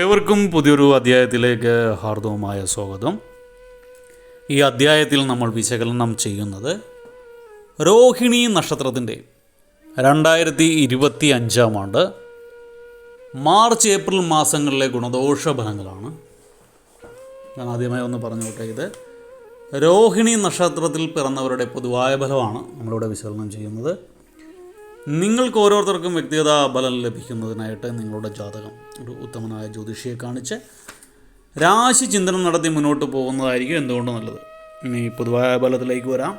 ഏവർക്കും പുതിയൊരു അധ്യായത്തിലേക്ക് ഹാർദവുമായ സ്വാഗതം. ഈ അധ്യായത്തിൽ നമ്മൾ വിശകലനം ചെയ്യുന്നത് രോഹിണി നക്ഷത്രത്തിന്റെ രണ്ടായിരത്തി ഇരുപത്തി അഞ്ചാം ആണ്ട് മാർച്ച് ഏപ്രിൽ മാസങ്ങളിലെ ഗുണദോഷ ഫലങ്ങളാണ് ഞാൻ ആദ്യമായി ഒന്ന് പറഞ്ഞോട്ടെ ഇത് രോഹിണി നക്ഷത്രത്തിൽ പിറന്നവരുടെ പൊതുവായ ഫലമാണ് നമ്മളിവിടെ വിശകലനം ചെയ്യുന്നത്. നിങ്ങൾക്ക് ഓരോരുത്തർക്കും വ്യക്തിഗത ബലം ലഭിക്കുന്നതിനായിട്ട് നിങ്ങളുടെ ജാതകം ഒരു ഉത്തമനായ ജ്യോതിഷിയെ കാണിച്ച് രാശി ചിന്തനം നടത്തി മുന്നോട്ട് പോകുന്നതായിരിക്കും എന്തുകൊണ്ട് നല്ലത്. ഇനി പൊതുവായ ബലത്തിലേക്ക് വരാം.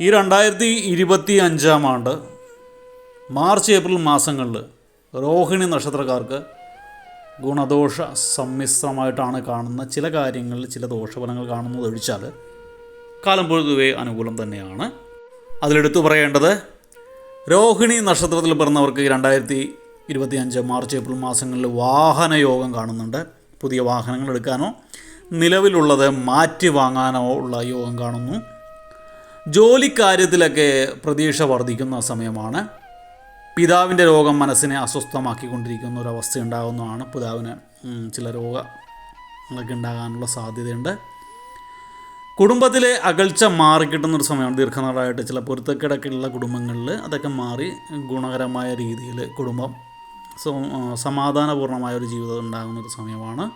ഈ രണ്ടായിരത്തി ഇരുപത്തി അഞ്ചാം ആണ്ട് മാർച്ച് ഏപ്രിൽ മാസങ്ങളിൽ രോഹിണി നക്ഷത്രക്കാർക്ക് ഗുണദോഷ സമ്മിശ്രമായിട്ടാണ് കാണുന്ന ചില കാര്യങ്ങളിൽ ചില ദോഷഫലങ്ങൾ കാണുന്നത് ഒഴിച്ചാൽ കാലം പൊതുവെ അനുകൂലം തന്നെയാണ്. അതിലെടുത്തു പറയേണ്ടത് രോഹിണി നക്ഷത്രത്തിൽ പിറന്നവർക്ക് രണ്ടായിരത്തി ഇരുപത്തി അഞ്ച് മാർച്ച് ഏപ്രിൽ മാസങ്ങളിൽ വാഹന യോഗം കാണുന്നുണ്ട്. പുതിയ വാഹനങ്ങൾ എടുക്കാനോ നിലവിലുള്ളത് മാറ്റി വാങ്ങാനോ ഉള്ള യോഗം കാണുന്നു. ജോലിക്കാര്യത്തിലൊക്കെ പ്രതീക്ഷ വർദ്ധിക്കുന്ന സമയമാണ്. പിതാവിന്റെ രോഗം മനസ്സിനെ അസ്വസ്ഥമാക്കിക്കൊണ്ടിരിക്കുന്ന ഒരു അവസ്ഥ ഉണ്ടാകുന്നതാണ് പിതാവിന് ചില രോഗങ്ങളൊക്കെ ഉണ്ടാകാനുള്ള സാധ്യതയുണ്ട്. കുടുംബത്തിലെ അകൽച്ച മാറിക്കിട്ടുന്നൊരു സമയമാണ് ദീർഘനാളായിട്ട് ചില പൊരുത്തക്കിടക്കുള്ള കുടുംബങ്ങളിൽ അതൊക്കെ മാറി ഗുണകരമായ രീതിയിൽ കുടുംബം സമാധാനപൂർണമായ ഒരു ജീവിതം ഉണ്ടാകുന്ന ഒരു സമയമാണ്.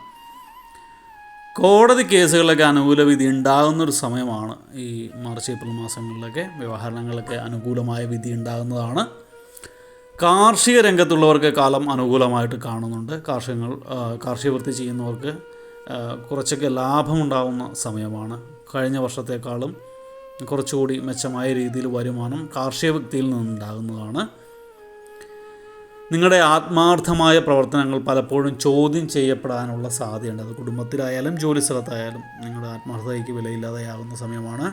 കോടതി കേസുകളിലൊക്കെ അനുകൂല വിധി ഉണ്ടാകുന്നൊരു സമയമാണ് ഈ മാർച്ച് ഏപ്രിൽ മാസങ്ങളിലൊക്കെ വ്യവഹാരങ്ങളൊക്കെ അനുകൂലമായ വിധി ഉണ്ടാകുന്നതാണ്. കാർഷിക രംഗത്തുള്ളവർക്ക് കാലം അനുകൂലമായിട്ട് കാണുന്നുണ്ട്. കാർഷികങ്ങൾ കാർഷിക വൃത്തി ചെയ്യുന്നവർക്ക് കുറച്ചൊക്കെ ലാഭമുണ്ടാകുന്ന സമയമാണ്. കഴിഞ്ഞ വർഷത്തേക്കാളും കുറച്ചുകൂടി മെച്ചമായ രീതിയിൽ വരുമാനം കാർഷിക വ്യക്തിയിൽ നിന്നുണ്ടാകുന്നതാണ്. നിങ്ങളുടെ ആത്മാർത്ഥമായ പ്രവർത്തനങ്ങൾ പലപ്പോഴും ചോദ്യം ചെയ്യപ്പെടാനുള്ള സാധ്യതയുണ്ട്. അത് കുടുംബത്തിലായാലും ജോലി സ്ഥലത്തായാലും നിങ്ങളുടെ ആത്മാർത്ഥതയ്ക്ക് വിലയില്ലാതെയാകുന്ന സമയമാണ്.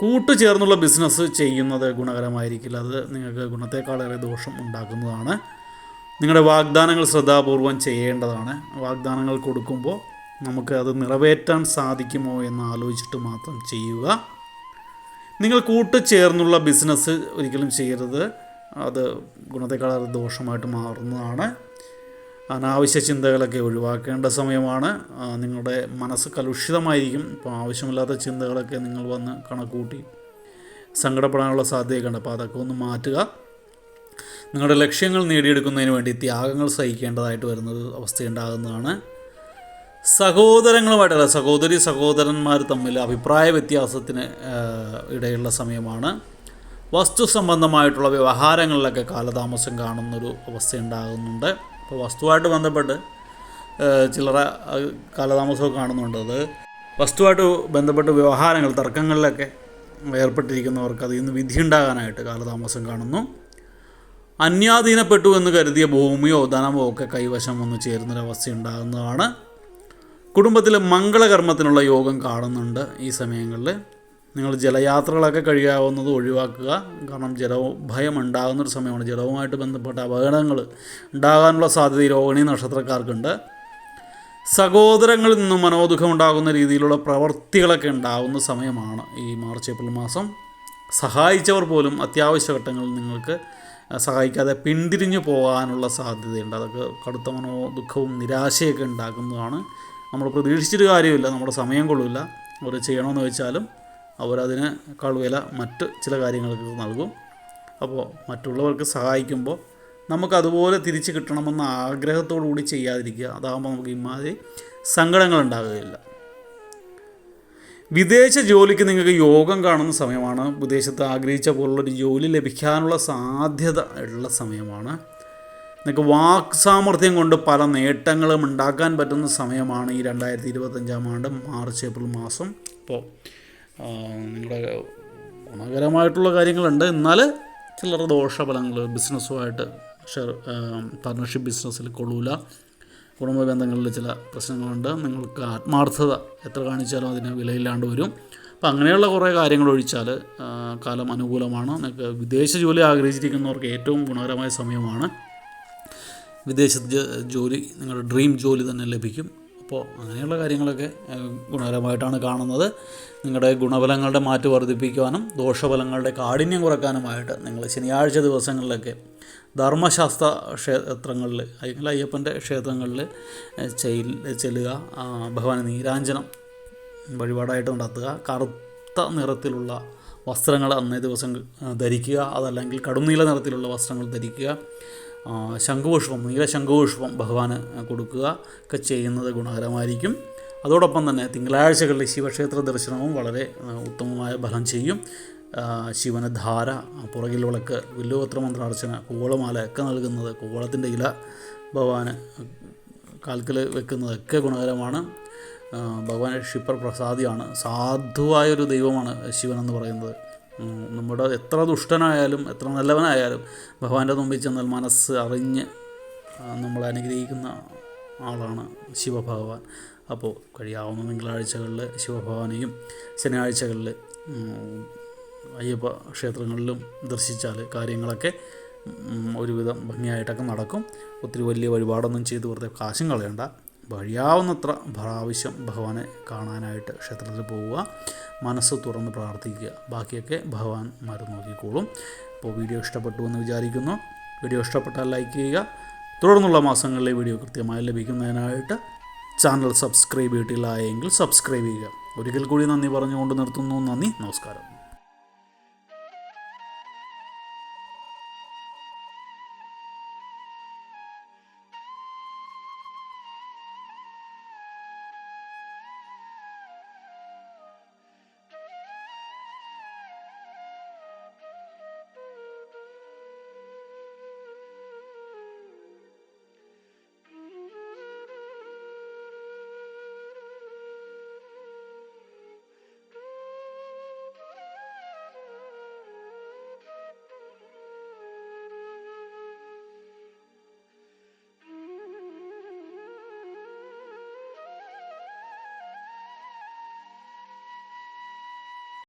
കൂട്ടുചേർന്നുള്ള ബിസിനസ് ചെയ്യുന്നത് ഗുണകരമായിരിക്കില്ല. അത് നിങ്ങൾക്ക് ഗുണത്തെക്കാളേറെ ദോഷം ഉണ്ടാക്കുന്നതാണ്. നിങ്ങളുടെ വാഗ്ദാനങ്ങൾ ശ്രദ്ധാപൂർവം ചെയ്യേണ്ടതാണ്. വാഗ്ദാനങ്ങൾ കൊടുക്കുമ്പോൾ നമുക്ക് അത് നിറവേറ്റാൻ സാധിക്കുമോ എന്ന് ആലോചിച്ചിട്ട് മാത്രം ചെയ്യുക. നിങ്ങൾ കൂട്ടുചേർന്നുള്ള ബിസിനസ് ഒരിക്കലും ചെയ്യരുത്. അത് ഗുണത്തെക്കാളേറെ ദോഷമായിട്ട് മാറുന്നതാണ്. അനാവശ്യ ചിന്തകളൊക്കെ ഒഴിവാക്കേണ്ട സമയമാണ്. നിങ്ങളുടെ മനസ്സ് കലുഷിതമായിരിക്കും. ഇപ്പോൾ ആവശ്യമില്ലാത്ത ചിന്തകളൊക്കെ നിങ്ങൾ വന്ന് കണക്കൂട്ടി സങ്കടപ്പെടാനുള്ള സാധ്യതയൊക്കെ ഉണ്ട്. അപ്പോൾ അതൊക്കെ ഒന്ന് മാറ്റുക. നിങ്ങളുടെ ലക്ഷ്യങ്ങൾ നേടിയെടുക്കുന്നതിന് വേണ്ടി ത്യാഗങ്ങൾ സഹിക്കേണ്ടതായിട്ട് വരുന്നൊരു അവസ്ഥയുണ്ടാകുന്നതാണ്. സഹോദരങ്ങളുമായിട്ടുള്ള സഹോദരി സഹോദരന്മാർ തമ്മിൽ അഭിപ്രായ വ്യത്യാസത്തിന് ഇടയുള്ള സമയമാണ്. വസ്തു സംബന്ധമായിട്ടുള്ള വ്യവഹാരങ്ങളിലൊക്കെ കാലതാമസം കാണുന്നൊരു അവസ്ഥ ഉണ്ടാകുന്നുണ്ട് അപ്പോൾ വസ്തുവായിട്ട് ബന്ധപ്പെട്ട് ചിലറ കാലതാമസമൊക്കെ കാണുന്നുണ്ട് അത്. വസ്തുവായിട്ട് ബന്ധപ്പെട്ട് വ്യവഹാരങ്ങൾ തർക്കങ്ങളിലൊക്കെ ഏർപ്പെട്ടിരിക്കുന്നവർക്ക് അതിൽ നിന്ന് വിധിയുണ്ടാകാനായിട്ട് കാലതാമസം കാണുന്നു. അന്യാധീനപ്പെട്ടു എന്ന് കരുതിയ ഭൂമിയോ ധനമോ ഒക്കെ കൈവശം വന്ന് ചേരുന്നൊരവസ്ഥ ഉണ്ടാകുന്നതാണ് കുടുംബത്തിൽ മംഗളകർമ്മത്തിനുള്ള യോഗം കാണുന്നുണ്ട് ഈ സമയങ്ങളിൽ നിങ്ങൾ ജലയാത്രകളൊക്കെ കഴിയാവുന്നത് ഒഴിവാക്കുക. കാരണം ജലവും ഭയം ഉണ്ടാകുന്നൊരു സമയമാണ്. ജലവുമായിട്ട് ബന്ധപ്പെട്ട അപകടങ്ങൾ ഉണ്ടാകാനുള്ള സാധ്യത ഈ രോഹിണി നക്ഷത്രക്കാർക്കുണ്ട്. സഹോദരങ്ങളിൽ നിന്നും മനോദുഖം ഉണ്ടാകുന്ന രീതിയിലുള്ള പ്രവൃത്തികളൊക്കെ ഉണ്ടാകുന്ന സമയമാണ് ഈ മാർച്ച് ഏപ്രിൽ മാസം. സഹായിച്ചവർ പോലും അത്യാവശ്യ ഘട്ടങ്ങളിൽ നിങ്ങൾക്ക് സഹായിക്കാതെ പിന്തിരിഞ്ഞു പോകാനുള്ള സാധ്യതയുണ്ട്. അതൊക്കെ കടുത്ത മനോ ദുഃഖവും നിരാശയൊക്കെ ഉണ്ടാക്കുന്നതാണ്. നമ്മൾ പ്രതീക്ഷിച്ചിട്ട് കാര്യമില്ല നമ്മുടെ സമയം കൊള്ളില്ല. അവർ ചെയ്യണമെന്ന് വെച്ചാലും അവരതിന് കളുവില മറ്റ് ചില കാര്യങ്ങൾക്ക് നൽകും. അപ്പോൾ മറ്റുള്ളവർക്ക് സഹായിക്കുമ്പോൾ നമുക്കതുപോലെ തിരിച്ച് കിട്ടണമെന്ന ആഗ്രഹത്തോടു കൂടി ചെയ്യാതിരിക്കുക. അതാകുമ്പോൾ നമുക്ക് ഇമാതിരി സങ്കടങ്ങൾ ഉണ്ടാകുകയില്ല. വിദേശ ജോലിക്ക് നിങ്ങൾക്ക് യോഗം കാണുന്ന സമയമാണ്. വിദേശത്ത് ആഗ്രഹിച്ച പോലുള്ളൊരു ജോലി ലഭിക്കാനുള്ള സാധ്യത ഉള്ള സമയമാണ്. നിങ്ങൾക്ക് വാക് സാമർഥ്യം കൊണ്ട് പല നേട്ടങ്ങളും ഉണ്ടാക്കാൻ പറ്റുന്ന സമയമാണ് ഈ രണ്ടായിരത്തി ഇരുപത്തഞ്ചാം ആണ്ട് മാർച്ച് ഏപ്രിൽ മാസം. അപ്പോൾ നിങ്ങളുടെ ഗുണകരമായിട്ടുള്ള കാര്യങ്ങളുണ്ട്. എന്നാൽ ചിലർ ദോഷഫലങ്ങൾ ബിസിനസ്സുമായിട്ട് ഷെയർ പാർട്ണർഷിപ്പ് ബിസിനസ്സിൽ കൊള്ളൂല. കുടുംബ ബന്ധങ്ങളിൽ ചില പ്രശ്നങ്ങളുണ്ട്. നിങ്ങൾക്ക് ആത്മാർത്ഥത എത്ര കാണിച്ചാലും അതിന് വിലയില്ലാണ്ട് വരും. അപ്പം അങ്ങനെയുള്ള കുറേ കാര്യങ്ങൾ ഒഴിച്ചാൽ കാലം അനുകൂലമാണ്. നിങ്ങൾക്ക് വിദേശ ജോലി ആഗ്രഹിച്ചിരിക്കുന്നവർക്ക് ഏറ്റവും ഗുണകരമായ സമയമാണ്. വിദേശത്ത് ജോലി നിങ്ങളുടെ ഡ്രീം ജോലി തന്നെ ലഭിക്കും. അപ്പോൾ അങ്ങനെയുള്ള കാര്യങ്ങളൊക്കെ ഗുണകരമായിട്ടാണ് കാണുന്നത്. നിങ്ങളുടെ ഗുണഫലങ്ങളുടെ മാറ്റ് വർദ്ധിപ്പിക്കുവാനും ദോഷഫലങ്ങളുടെ കാഠിന്യം കുറയ്ക്കാനുമായിട്ട് നിങ്ങൾ ശനിയാഴ്ച ദിവസങ്ങളിലൊക്കെ ധർമ്മശാസ്ത്ര ക്ഷേത്രങ്ങളിൽ അല്ലെങ്കിൽ അയ്യപ്പന്റെ ക്ഷേത്രങ്ങളിൽ ചെല്ലുക ഭഗവാന് നീരാഞ്ജനം വഴിപാടായിട്ട് നടത്തുക. കറുത്ത നിറത്തിലുള്ള വസ്ത്രങ്ങൾ അന്നേ ദിവസം ധരിക്കുക അതല്ലെങ്കിൽ കടുംനീല നിറത്തിലുള്ള വസ്ത്രങ്ങൾ ധരിക്കുക. ശംഖുപുഷ്പം നീല ശംഖുപുഷ്പം ഭഗവാന് കൊടുക്കുക ഒക്കെ ചെയ്യുന്നത് ഗുണകരമായിരിക്കും. അതോടൊപ്പം തന്നെ തിങ്കളാഴ്ചകളിൽ ശിവക്ഷേത്ര ദർശനവും വളരെ ഉത്തമമായ ഫലം ചെയ്യും. ശിവന് ധാര പുറകിൽ വിളക്ക് വില്ലുപത്ര മന്ത്രാർച്ചന കൂവളമാല ഒക്കെ നൽകുന്നത് കൂവളത്തിന്റെ ഇല ഭഗവാന് കാൽക്കൽ വെക്കുന്നതൊക്കെ ഗുണകരമാണ്. ഭഗവാൻ ക്ഷിപ്ര പ്രസാദിയാണ് സാധുവായൊരു ദൈവമാണ് ശിവനെന്ന് പറയുന്നത്. നമ്മുടെ എത്ര ദുഷ്ടനായാലും എത്ര നല്ലവനായാലും ഭഗവാന്റെ മുമ്പിൽ ചെന്നാൽ മനസ്സ് അറിഞ്ഞ് നമ്മളെ അനുഗ്രഹിക്കുന്ന ആളാണ് ശിവഭഗവാൻ. അപ്പോൾ കഴിയാവുന്ന തിങ്കളാഴ്ചകളിൽ ശിവഭഗവാനെയും ശനിയാഴ്ചകളിൽ അയ്യപ്പ ക്ഷേത്രങ്ങളിലും ദർശിച്ചാൽ കാര്യങ്ങളൊക്കെ ഒരുവിധം ഭംഗിയായിട്ടൊക്കെ നടക്കും. ഒത്തിരി വലിയ വഴിപാടൊന്നും ചെയ്ത് വെറുതെ കാശും കളയണ്ട. കഴിയാവുന്നത്ര പ്രാവശ്യം ഭഗവാനെ കാണാനായിട്ട് ക്ഷേത്രത്തിൽ പോവുക മനസ്സ് തുറന്ന് പ്രാർത്ഥിക്കുക. ബാക്കിയൊക്കെ ഭഗവാൻ മരുന്ന് നോക്കിക്കോളും. അപ്പോൾ വീഡിയോ ഇഷ്ടപ്പെട്ടു എന്ന് വിചാരിക്കുന്നു. വീഡിയോ ഇഷ്ടപ്പെട്ടാൽ ലൈക്ക് ചെയ്യുക. തുടർന്നുള്ള മാസങ്ങളിലെ വീഡിയോ കൃത്യമായി ലഭിക്കുന്നതിനായിട്ട് ചാനൽ സബ്സ്ക്രൈബ് ചെയ്തിട്ടില്ല എങ്കിൽ സബ്സ്ക്രൈബ് ചെയ്യുക. ഒരിക്കൽ കൂടി നന്ദി പറഞ്ഞുകൊണ്ട് നിർത്തുന്നു. നന്ദി നമസ്കാരം.